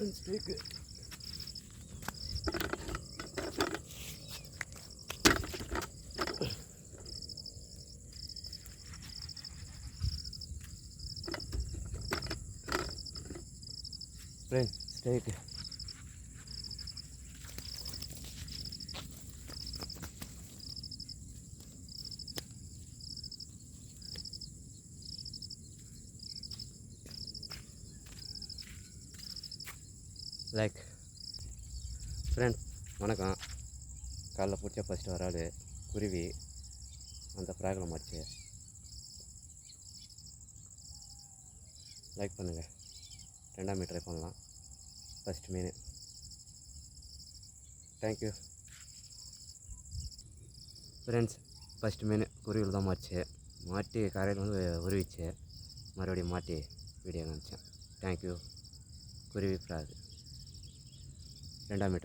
うんちくフレンステーキ。லைக் friends வணக்கம். காலைல பிடிச்ச ஃபஸ்ட்டு வராது குருவி அந்த ப்ராப்ளம் ஆச்சு. லைக் பண்ணுங்கள் ரெண்டாம் ட்ரை பண்ணலாம். ஃபஸ்ட் மீன் தேங்க்யூ ஃப்ரெண்ட்ஸ் ஃபஸ்ட் மீன் குருவியில் தான் மாறிச்சு மாட்டி கரையில் வந்து உருவிச்சு. மறுபடியும் மாட்டி வீடியோ காமிச்சேன். தேங்க்யூ குருவி ஃப்ராக் ரெண்டாம் மீட்டர்